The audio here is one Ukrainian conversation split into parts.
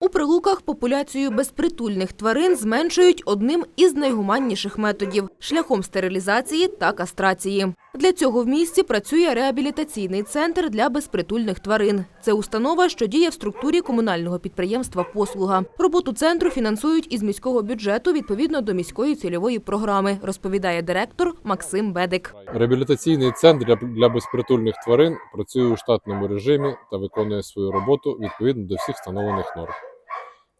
У прилуках популяцію безпритульних тварин зменшують одним із найгуманніших методів – шляхом стерилізації та кастрації. Для цього в місті працює реабілітаційний центр для безпритульних тварин. Це установа, що діє в структурі комунального підприємства «Послуга». Роботу центру фінансують із міського бюджету відповідно до міської цільової програми, розповідає директор Максим Бедик. Реабілітаційний центр для, безпритульних тварин працює у штатному режимі та виконує свою роботу відповідно до всіх встановлених норм.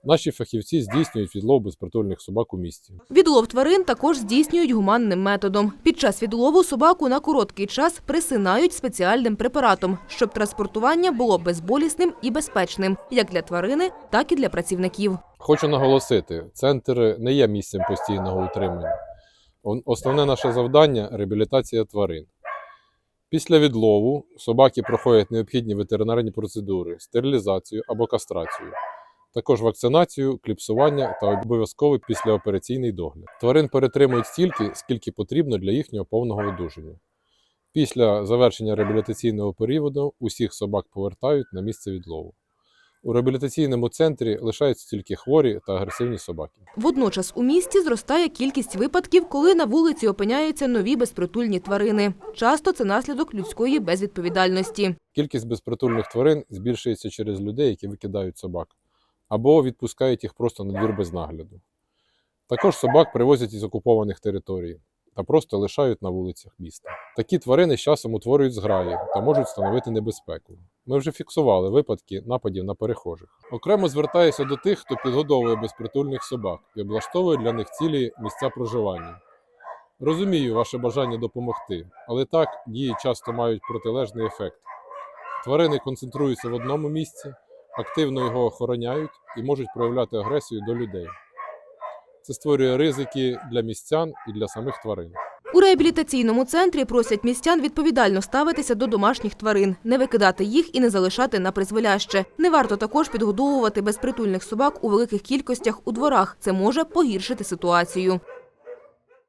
Наші фахівці здійснюють відлов безпритульних собак у місті. Відлов тварин також здійснюють гуманним методом. Під час відлову собаку на короткий час присинають спеціальним препаратом, щоб транспортування було безболісним і безпечним як для тварини, так і для працівників. Хочу наголосити, центр не є місцем постійного утримання. Основне наше завдання реабілітація тварин. Після відлову собаки проходять необхідні ветеринарні процедури, стерилізацію або кастрацію, також вакцинацію, кліпсування та обов'язковий післяопераційний догляд. Тварин перетримують стільки, скільки потрібно для їхнього повного одужання. Після завершення реабілітаційного періоду усіх собак повертають на місце відлову. У реабілітаційному центрі лишаються тільки хворі та агресивні собаки. Водночас у місті зростає кількість випадків, коли на вулиці опиняються нові безпритульні тварини. Часто це наслідок людської безвідповідальності. Кількість безпритульних тварин збільшується через людей, які викидають собак, або відпускають їх просто на двір без нагляду. Також собак привозять із окупованих територій та просто лишають на вулицях міста. Такі тварини з часом утворюють зграї та можуть становити небезпеку. Ми вже фіксували випадки нападів на перехожих. Окремо звертаюся до тих, хто підгодовує безпритульних собак і облаштовує для них цілі місця проживання. Розумію ваше бажання допомогти, але так дії часто мають протилежний ефект. Тварини концентруються в одному місці, активно його охороняють і можуть проявляти агресію до людей. Це створює ризики для містян і для самих тварин. У реабілітаційному центрі просять містян відповідально ставитися до домашніх тварин, не викидати їх і не залишати на призволяще. Не варто також підгодовувати безпритульних собак у великих кількостях у дворах. Це може погіршити ситуацію.